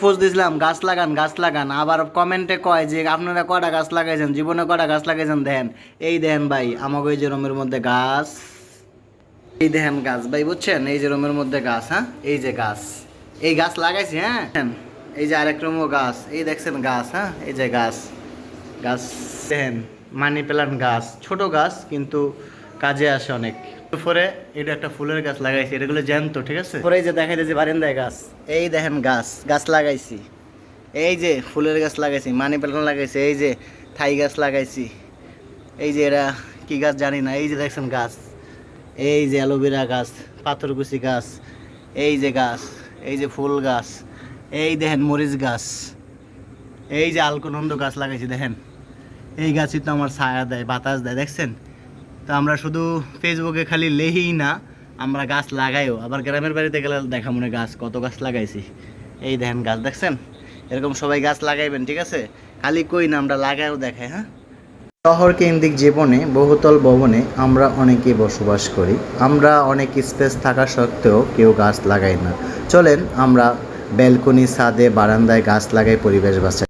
Post দিছিলাম, গাছ লাগান গাছ লাগান। আবার কমেন্টে কয় যে, আপনারা কটা গাছ লাগাইছেন? জীবনে কটা গাছ লাগাইছেন? দেন, এই দেন ভাই আমাকে এই যে রুমের মধ্যে গাছ, এই দেখেন গাছ। ভাই, বুঝছেন? এই যে রুমের মধ্যে গাছ হ্যাঁ? এই যে গাছ। এই গাছ লাগাইছি হ্যাঁ? এই যে আরেক রুমও গাছ। এই দেখছেন গাছ হ্যাঁ? এই যে গাছ। গাছ দেখেন মানি প্ল্যান্ট গাছ। ছোট গাছ, কিন্তু কাজে আসে অনেক। পরে এটা একটা ফুলের গাছ লাগাইছি এটাগুলো জ্যান্ত ঠিক আছে? পরে এই যে দেখাই যে বারান্দায় গাছ। এই দেখেন গাছ গাছ লাগাইছি। এই যে ফুলের গাছ লাগাইছি মানি প্ল্যান্ট লাগাইছি এই যে থাই গাছ লাগাইছি। এই যে এরা কি গাছ জানি না এই যে দেখছেন গাছ। এই যে অ্যালোভেরা গাছ পাথরকুচি গাছ এই যে গাছ এই যে ফুল গাছ এই দেখেন মরিচ গাছ। এই যে আলকনন্দ গাছ লাগাইছি দেখেন। এই গাছই তো আমার ছায়া দেয় বাতাস দেয় দেখছেন? তো আমরা শুধু ফেসবুকে খালি লেহি না, আমরা গাছ লাগাইও। আবার গ্রামের বাড়িতে গেলে দেখা মনে গাছ, কত গাছ লাগাইছি। এই দেখেন গাছ দেখছেন? এরকম সবাই গাছ লাগাইবেন, ঠিক আছে? খালি কই না, আমরা লাগাইও দেখাই হ্যাঁ? শহর কেন্দ্রিক জীবনে, বহুতল ভবনে আমরা অনেকে বসবাস করি। আমরা অনেক স্পেস থাকা সত্ত্বেও কেউ গাছ লাগাই না। চলেন, আমরা ব্যালকনি ছাদে, বারান্দায় গাছ লাগাই পরিবেশ বাঁচাই